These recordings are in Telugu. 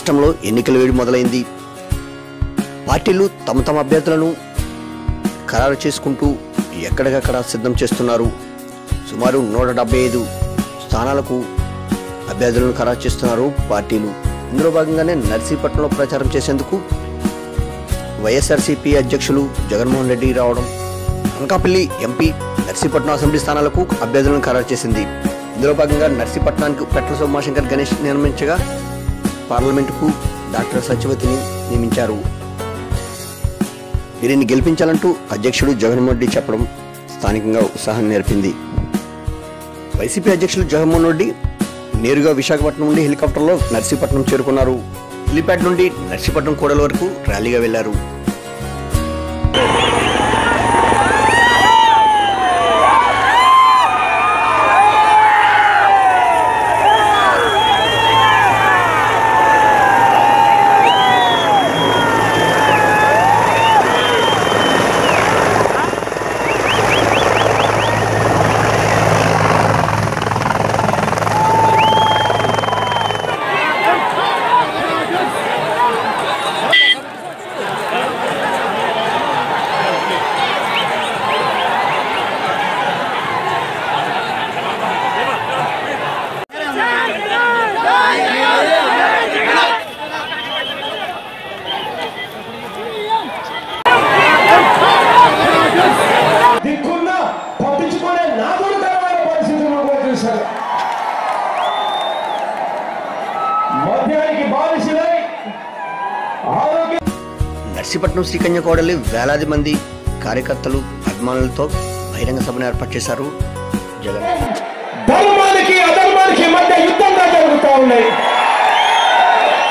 రాష్ట్రంలో ఎన్నికల వేడి మొదలైంది. పార్టీలు తమ తమ అభ్యర్థులను ఖరారు చేసుకుంటూ ఎక్కడికక్కడ సిద్ధం చేస్తున్నారు. సుమారు నూట డెబ్బై ఐదు స్థానాలకు అభ్యర్థులను ఖరారు చేస్తున్నారు పార్టీలు. ఇందులో భాగంగానే నర్సీపట్నంలో ప్రచారం చేసేందుకు వైఎస్ఆర్సీపీ అధ్యక్షులు జగన్మోహన్ రెడ్డి రావడం అనకాపల్లి ఎంపీ నర్సీపట్నం అసెంబ్లీ స్థానాలకు అభ్యర్థులను ఖరారు చేసింది. ఇందులో భాగంగా నర్సీపట్నానికి పెట్ల సోమాశంకర్ గణేష్ నిర్మించగా పార్లమెంటుకు డాక్టర్ సత్యవతిని నియమించారు. వీరిని గెలిపించాలంటూ అధ్యక్షుడు జగన్మోహన్ రెడ్డి చెప్పడం స్థానికంగా ఉత్సాహం నేర్పింది. వైసీపీ అధ్యక్షులు జగన్మోహన్ రెడ్డి నేరుగా విశాఖపట్నం నుండి హెలికాప్టర్లో నర్సీపట్నం చేరుకున్నారు. హెలిప్యాడ్ నుండి నర్సీపట్నం కూడల వరకు ర్యాలీగా వెళ్ళారు. మద్యానికి బానిసలై ఆరోగ్య నర్సీపట్నం శ్రీకన్య కోడలి వేలాది మంది కార్యకర్తలు అభిమానులతో బహిరంగ సభను ఏర్పాటు చేశారు. జగన్. ధర్మానికి అధర్మానికి మధ్య యుద్ధంగా జరుగుతూ ఉన్నాయి.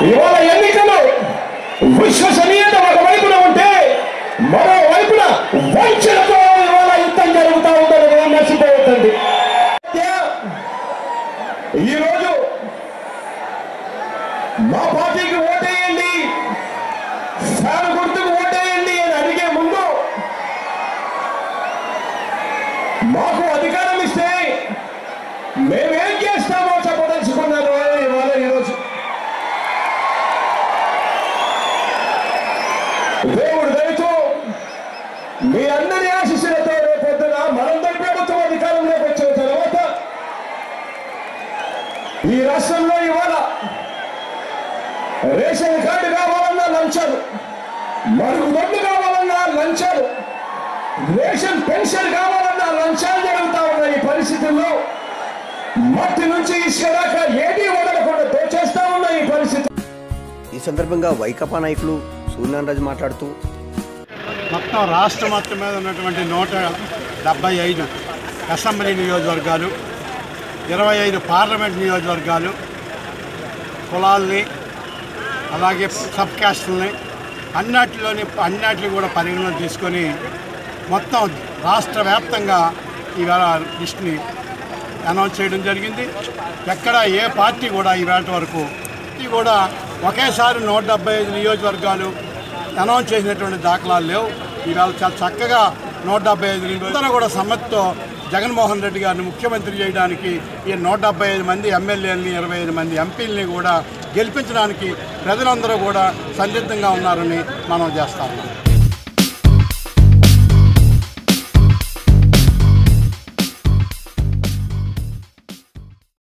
ఇవాళ ఎన్నికలు విశ్వసనీయత ఒక వైపున ఉంటే మరో వైపున వంచనతో ఇవాళ యుద్ధం జరుగుతూ ఉందని కూడా మర్చిపోతుంది ఈరోజు పార్టీకి ఓటేయండి. సార్ గుర్తుకు ఓటేయండి అని అడిగే ముందు మాకు అధికారం ఇస్తే మేమేం చేస్తామో చెప్పదలుచుకున్నారు ఇవాళ ఈరోజు. దేవుడు దయతో మీ అందరి రేపు రేపొద్దున మనందరి ప్రభుత్వం అధికారంలోకి వచ్చిన తర్వాత ఈ రాష్ట్రంలో రేషన్ కార్డు కావాలన్నా లంచాలు మరుగుదొడ్డు కావాలన్నా లంచాలు రేషన్ పెన్షన్ కావాలన్నా లంచాలు జరుగుతా ఉన్న ఈ పరిస్థితుల్లో. మట్టి నుంచి ఇసుక దాకా ఏది వదలకుండా దోచేస్తా ఉన్న ఈ పరిస్థితి. ఈ సందర్భంగా వైకాపా నాయకులు సూర్యనారాయణ మాట్లాడుతూ మొత్తం రాష్ట్ర మొత్తం మీద ఉన్నటువంటి నూట డెబ్బై ఐదు అసెంబ్లీ నియోజకవర్గాలు ఇరవై ఐదు పార్లమెంట్ నియోజకవర్గాలు కులాల్ని అలాగే సబ్ క్యాస్టుల్ని అన్నిటిలోని అన్నిటిని కూడా పరిగణన తీసుకొని మొత్తం రాష్ట్ర వ్యాప్తంగా ఈవేళ లిస్ట్ని అనౌన్స్ చేయడం జరిగింది. ఎక్కడ ఏ పార్టీ కూడా ఈవేళ వరకు ఇది కూడా ఒకేసారి నూట డెబ్బై ఐదు నియోజకవర్గాలు అనౌన్స్ చేసినటువంటి దాఖలాలు లేవు. ఈవేళ చాలా చక్కగా నూట డెబ్బై ఐదు నియోజకవర్గాలు కూడా సమ్మతితో జగన్మోహన్ రెడ్డి గారిని ముఖ్యమంత్రి చేయడానికి ఈ నూట డెబ్బై ఐదు మంది ఎమ్మెల్యేలని ఇరవై ఐదు మంది ఎంపీలని కూడా గెలిపించడానికి ప్రజలందరూ కూడా సందిగ్ధంగా ఉన్నారని మనం చేస్తా ఉన్నాం.